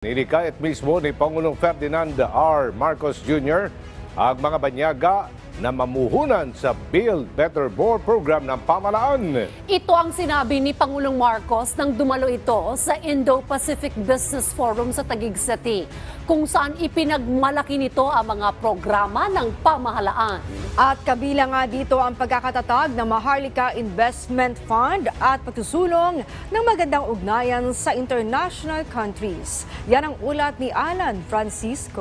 Nilikayat mismo ni Pangulong Ferdinand R. Marcos Jr. ang mga banyaga na mamuhunan sa Build Better More program ng pamalaan. Ito ang sinabi ni Pangulong Marcos nang dumalo ito sa Indo-Pacific Business Forum sa Taguig City, kung saan ipinagmalaki nito ang mga programa ng pamahalaan. At kabilang nga dito ang pagkakatatag ng Maharlika Investment Fund at pagsusulong ng magandang ugnayan sa international countries. Yan ang ulat ni Alan Francisco.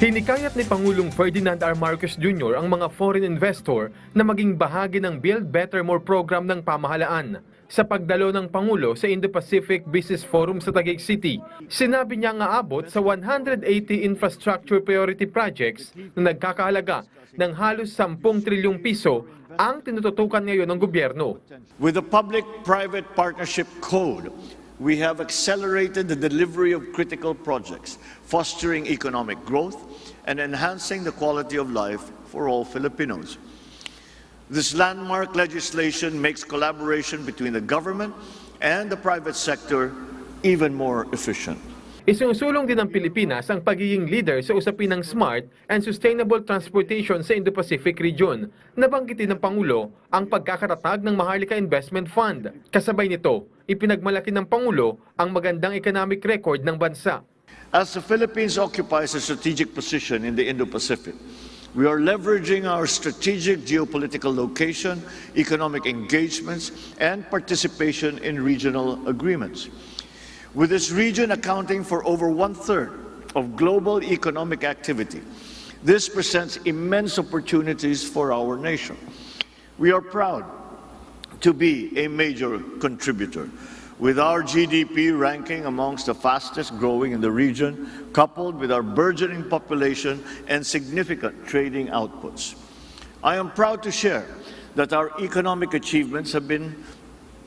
Hinikayat ni Pangulong Ferdinand R. Marcos Jr. ang mga foreign investor na maging bahagi ng Build Better More program ng pamahalaan. Sa pagdalo ng Pangulo sa Indo-Pacific Business Forum sa Taguig City, sinabi niya nga abot sa 180 infrastructure priority projects na nagkakahalaga ng halos 10 trilyong piso ang tinututukan ngayon ng gobyerno. With the Public-Private Partnership Code, we have accelerated the delivery of critical projects, fostering economic growth and enhancing the quality of life for all Filipinos. This landmark legislation makes collaboration between the government and the private sector even more efficient. Isusulong din ng Pilipinas ang pagiging leader sa usapin ng smart and sustainable transportation sa Indo-Pacific region. Nabanggitin ng Pangulo ang pagkakatatag ng Maharlika Investment Fund. Kasabay nito, ipinagmalaki ng Pangulo ang magandang economic record ng bansa. As the Philippines occupies a strategic position in the Indo-Pacific, we are leveraging our strategic geopolitical location, economic engagements, and participation in regional agreements. With this region accounting for over one-third of global economic activity, this presents immense opportunities for our nation. We are proud to be a major contributor, with our GDP ranking amongst the fastest growing in the region, coupled with our burgeoning population and significant trading outputs. I am proud to share that our economic achievements have been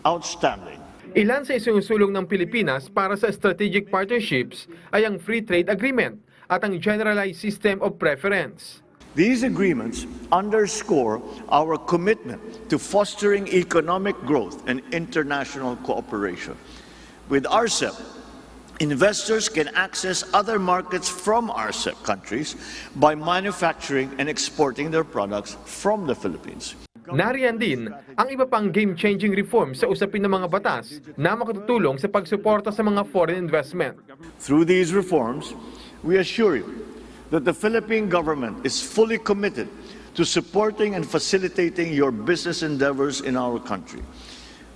outstanding. Ilan sa isusulong ng Pilipinas para sa strategic partnerships ay ang Free Trade Agreement at ang Generalized System of Preference. These agreements underscore our commitment to fostering economic growth and international cooperation. With RCEP, investors can access other markets from RCEP countries by manufacturing and exporting their products from the Philippines. Nariyan din ang iba pang game-changing reforms sa usapin ng mga batas na makatutulong sa pagsuporta sa mga foreign investment. Through these reforms, we assure you that the Philippine government is fully committed to supporting and facilitating your business endeavors in our country.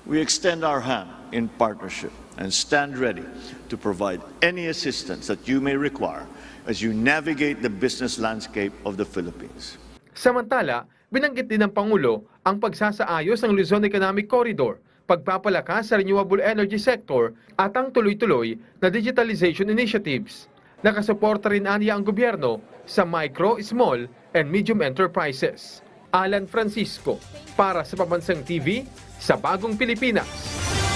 We extend our hand in partnership and stand ready to provide any assistance that you may require as you navigate the business landscape of the Philippines. Samantala, binanggit din ng Pangulo ang pagsasaayos ng Luzon Economic Corridor, pagpapalakas sa renewable energy sector at ang tuloy-tuloy na digitalization initiatives. Nakasuporta rin aniya ang gobyerno sa micro, small, and medium enterprises. Alan Francisco, para sa Pambansang TV, sa Bagong Pilipinas.